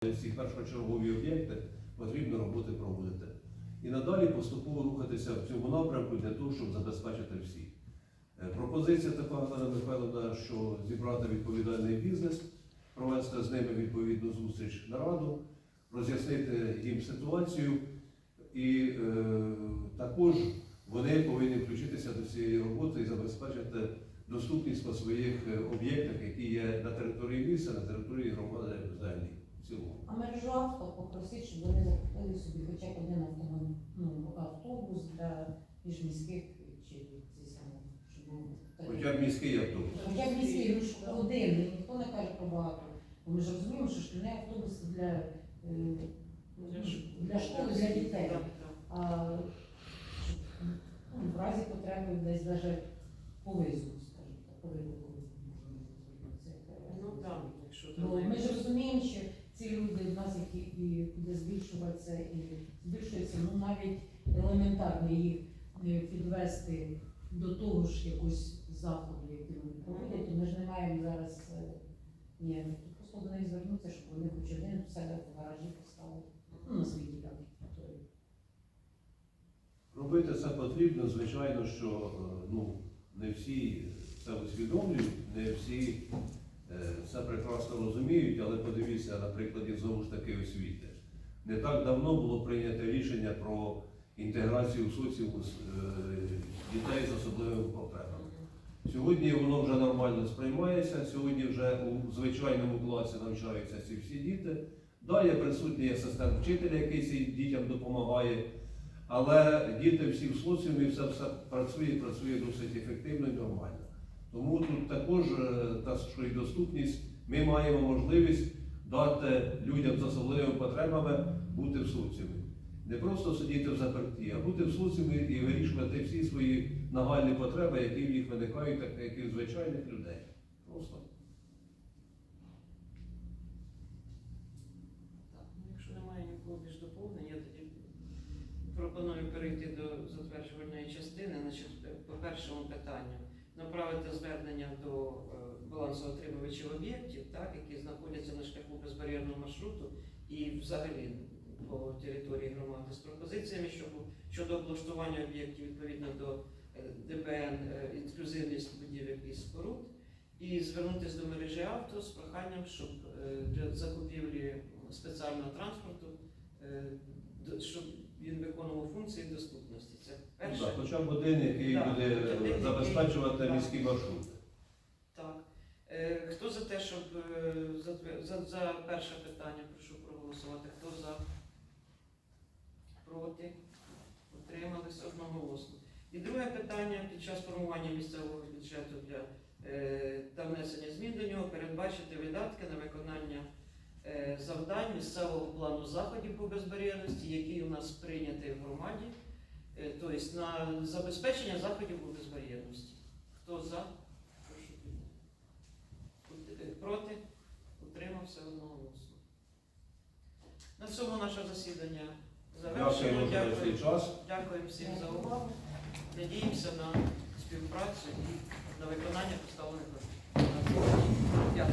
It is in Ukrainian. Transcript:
ці першочергові об'єкти потрібно роботи проводити. І надалі поступово рухатися в цьому напрямку для того, щоб забезпечити всіх. Е, Пропозиція така Михайловна, що зібрати відповідальний бізнес, провести з ними відповідну зустріч нараду, роз'яснити їм ситуацію, і е, також вони повинні включитися до цієї роботи і забезпечити доступність по своїх е, об'єктах, які є на території міста, на території громади взагалі цілому. А мережу авто попросить, щоб вони закупили собі хоча б один автомобіль, ну, автобус для міжміських чи ці самі, щоб був такий. Хоча б міський автобус. Хоча б міський, ну, що один, ніхто не каже про багато. Бо ми ж розуміємо, що шкільний автобус для, е, для школи, для дітей. А щоб, ну, в разі потреби десь навіть по визову, скажімо так, по виклику можна зробити це. Ну так, якщо Ну, там ми ж розуміємо, що ці люди в нас, які і буде збільшуватися і збільшується, ну навіть елементарно їх е, підвести до того ж якось заходу, який вони проводять, то ми ж не маємо зараз е, ні, ну, просто до них звернутися, щоб вони хоч один в себе в гаражі поставили. Ну, на свій ділянки. Робити це потрібно, звичайно, що е, ну, не всі це усвідомлюють, не всі е, це прекрасно розуміють, але подивіться на прикладі знову ж таки освіти. Не так давно було прийнято рішення про інтеграцію в соціум е, дітей з особливими потребами. Сьогодні воно вже нормально сприймається, сьогодні вже у звичайному класі навчаються ці всі діти. Да, є присутній асистент вчителя, який цим дітям допомагає. Але діти всі в соціумі, все, все працює, працює досить ефективно і нормально. Тому тут також, е, та що і доступність, ми маємо можливість дати людям з особливими потребами бути в. Не просто сидіти в заперті, а бути в соціумі і вирішувати всі свої нагальні потреби, які в них виникають, так як і в звичайних людей. Просто. Ну, якщо немає нікого більш доповнень, я тоді пропоную перейти до затверджувальної частини. Значить, по першому питанню направити звернення до е, балансоотримувачів об'єктів, так, які знаходяться на шляху безбар'єрного маршруту і взагалі по території громади з пропозиціями щодо, щодо облаштування об'єктів відповідно до е, ДБН е, інклюзивність будівель і споруд. І звернутися до мережі авто з проханням, щоб для закупівлі спеціального транспорту, щоб він виконував функції доступності. Це перше. так, хоча б один, який Так, буде один, забезпечувати який- міські маршрути. Так. Е, Хто за те, щоб е, затвер- за, за перше питання прошу проголосувати? Хто за? Проти? Утрималися одноголосно. І друге питання під час формування місцевого бюджету для е, та внесення змін до нього передбачити видатки на виконання завдань місцевого плану заходів по безбар'єрності, який у нас прийнятий в громаді, Е, тобто на забезпечення заходів по безбар'єрності. Хто за? Е, Проти? Утримався одноголосно. На цьому наше засідання завершено. Дякую, дякую всім за увагу. Надіємося на співпрацю і на виконання поставлених. Дякую.